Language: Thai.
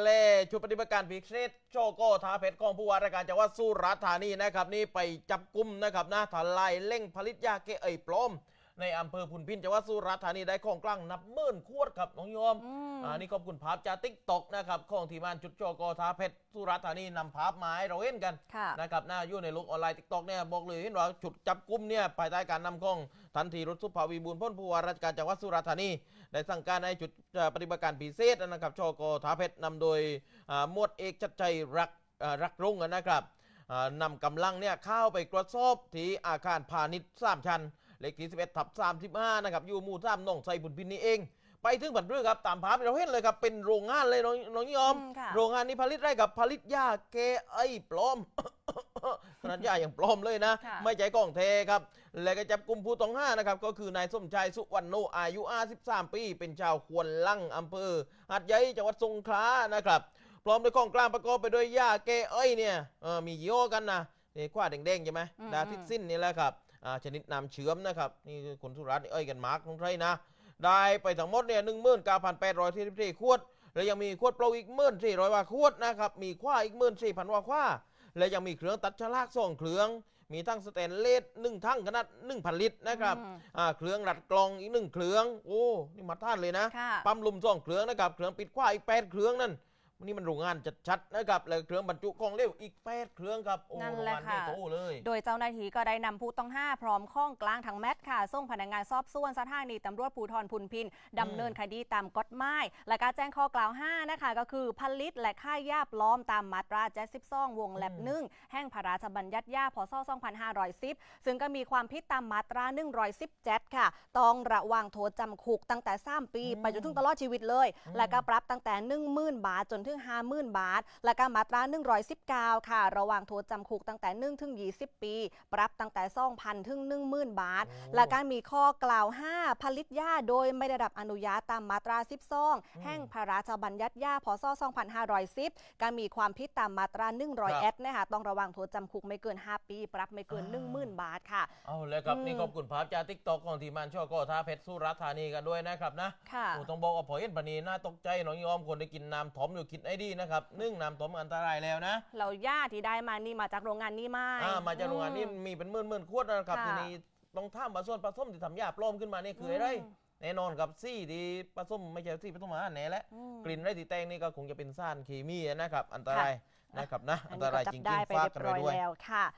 เล่ชุดปฏิบัติการพิเศษโชโก้ท้าเพชรของผู้ว่าราชการจังหวัดสุราษฎร์ธานีนะครับนี่ไปจับกลุ่มนะครับนะทลายเล่งผลิตยาเกเอยปลอม ในอำเภอพุนพินจังหวัดสุราษฎร์ธานีได้ของกลางนับหมื่นขวดครับน้องโยมอืมอ่านี่ขอบคุณภาพจากติ๊กตอกนะครับของทีมงานจุดโจโกท้าเพชรสุราษฎร์ธานีนำภาพมาให้เราเห็นกันค่ะนะครับหน้าอยู่ในโลกออนไลน์ติ๊กต็อกเนี่ยบอกเลยเห็นว่าจุดจับกลุ่มเนี่ยภายใต้การนำของทันทีรถสุภาวีบูลย์พ้นผู้ว่าราชการจังหวัดสุราษฎร์ธานีได้สั่งการให้จุดเอ่อปฏิบัติการพิเศษนะครับชกท้าเพชรนำโดยอ่าหมวดเอกชัดชัยรักอ่ารักรุ่งนะครับอ่านำกำลังเนี่ยเข้าไปตรวจสอบที่อาคารพาณิชย์สามชั้น เลขที่11ทับ35นะครับอยู่หมู่สามหนองไซบุญพินนี่เอง ไปถึงผันเรือครับตามภาพที่เราเห็นเลยครับเป็นโรงงานเลยน้องน้องยอม อืมค่ะ โรงงานนี้ผลิตได้กับผลิตยาเกไอปลอม ขนาดยาอย่างปลอมเลยนะ ค่ะ ไม่ใช่กล้องเทครับ และก็จับกลุ่มผู้ต้องห้านะครับ ก็คือนายสมชายสุวรรณโนอายุ 53 ปี เป็นชาวควนลังอำเภอหัดใหญ่จังหวัดสงขลานะครับ พร้อมด้วยของกลางประกอบไปด้วยยาเกไอยเนี่ยเออมียี่ห้อกันนะนี่ขว้าแดงๆใช่ไหมอืมดาทิกซินนี่แหละครับอ่า ชนิดน้ำเชื้อมนะครับนี่คือคนสุราษฎร์นี่เอ้ยกันมาร์กของไทยนะ ได้ไปทั้งหมดเนี่ยหนึ่งหมื่นเก้าพันแปดร้อยที่สี่ขวด แล้วยังมีขวดเปล่าอีกหมื่นสี่ร้อยกว่าขวดนะครับมีขว้าอีกหมื่นสี่พันกว่าขว้าและยังมีเครื่องตัดฉลากสองเครื่อง มีทั้งสแตนเลสหนึ่งทั้งขนาดหนึ่งพันลิตรนะครับอืมอ่าเครื่องรัดกลองอีกหนึ่งเครื่องโอ้นี่มาท่านเลยนะค่ะปั๊มลมสองเครื่องนะครับเครื่องปิดขว้าอีกแปดเครื่องนั่น นี่มันโรงงานชัดๆนะครับแล้วเครื่องบรรจุของเหลวอีกแปดเครื่องครับโอ้นั่นโรงแหละงานค่ะนี่โตเลย โดยเจ้าหน้าที่ก็ได้นำผู้ต้องห้าพร้อมข้องกลางทั้งแมทค่ะ ส่งพนักงานสอบสวนสถานีตำรวจภูธรพุนพินดำเนินคดีตามกฎหมาย และการแจ้งข้อกล่าวหานะคะ ก็คือผลิตและค่ายยาปลอมตามมาตรา72วงเล็บอืมหนึ่งแห่งพระราชบัญญัติยาพศ2510 ซึ่งก็มีความผิดตามมาตรา 117 ค่ะ ต้องระวังโทษจำคุกตั้งแต่ 3 ปี ไปจนถึงตลอดชีวิตเลย และก็ปรับตั้งแต่ 10,000 บาทจนถึง50,000 บาท และก็มาตรา 119 ค่ะ ระวังโทษจำคุกตั้งแต่1ถึง20 ปี ปรับตั้งแต่2,000ถึง10,000 บาทโอ้และการมีข้อกล่าวห้าผลิตยาโดยไม่ได้รับอนุญาตตามมาตรา 12 แห่งพระราชบัญญัติยาพศ 2510 การมีความผิดตามมาตรา 100แอดนะคะต้องระวังโทษจำคุกไม่เกิน 5 ปี ปรับไม่เกิน 10,000 บาทค่ะ เอาเลยครับอืมนี่ขอบคุณภาพจากติ๊กต็อกของทีมงานช่อก็ท้าเพชรสุราษฎร์ธานีกันด้วยนะครับนะค่ะโอ้ต้องบอกว่าพอเห็นปานนีน่าตกใจน้องยอมคนได้กินน้ำถมอยู่คิดไอ้ดีนะครับนึ่งน้ำถมอันตรายแล้วนะเราย่าที่ได้มานี่มาจากโรงงานนี่ไหม อ่ามาจากโรงงานนี่อืมมีเป็นหมื่นหมื่นขวดนะครับค่ะทีนี้ต้องท่ามผสมผสมที่ทำยาปลอมขึ้นมานี่คืออะไรอืมแน่นอนกับซี่ที่ผสมไม่ใช่ซี่ผสมอาหารแน่แหละอืมกลิ่นไรที่แตงนี่ก็คงจะเป็นสารเคมีนะครับ อันตรายนะครับนะอัอันนตนี้รายก็จัจบริงได้ๆไปฝากเรียกันบร้ไว้อยด้วย แล้วค่ะ